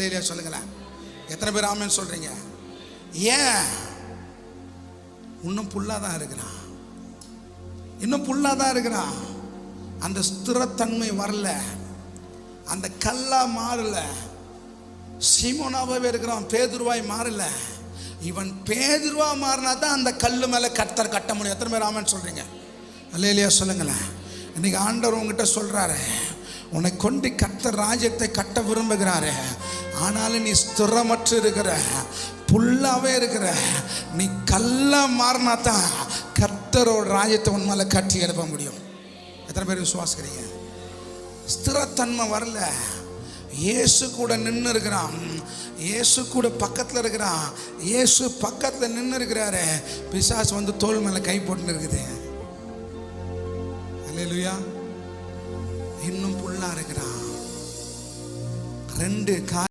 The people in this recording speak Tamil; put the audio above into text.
அல்லையா சொல்லுங்களேன். எத்தனை பேர் ஆமேன்னு சொல்றீங்க? ஏன்? இன்னும் புல்லாக தான் இருக்கிறான். இன்னும் புல்லாக தான் இருக்கிறான். அந்த ஸ்திரத்தன்மை வரல. அந்த கல்லா மாறல. சீமோனாவே இருக்கிறான் பேதுருவாய் மாறல. இவன் பேதுருவா மாறினா தான் அந்த கல்லு மேலே கத்தர் கட்ட முடியும். எத்தனை பேர் ஆமேன்னு சொல்றீங்க? அல்லையா சொல்லுங்களேன். இன்னைக்கு ஆண்டவர் உங்ககிட்ட சொல்றாரு உன்னை கொண்டு கத்தர் ராஜ்யத்தை கட்ட விரும்புகிறாரு. ஆனாலும் நீ ஸ்திரமற்று இருக்கிற புல்லாவே இருக்கிற நீ கல்லா மாறினா தான் கர்த்தரோட ராஜ்யத்தை உண்மையில கட்டி எழுப்ப முடியும். எத்தனை பேர் விசுவாசிக்கிறீங்க? ஸ்திரத்தன்மை வரல. இயேசு கூட நின்று இருக்கிறான். இயேசு கூட பக்கத்தில் இருக்கிறான். இயேசு பக்கத்தில் நின்று இருக்கிறாரு. பிசாசு வந்து தோல் மேலே கை போட்டுன்னு இருக்குது. அல்லேலூயா இன்னும் புல்லா இருக்கிறான். ரெண்டு கா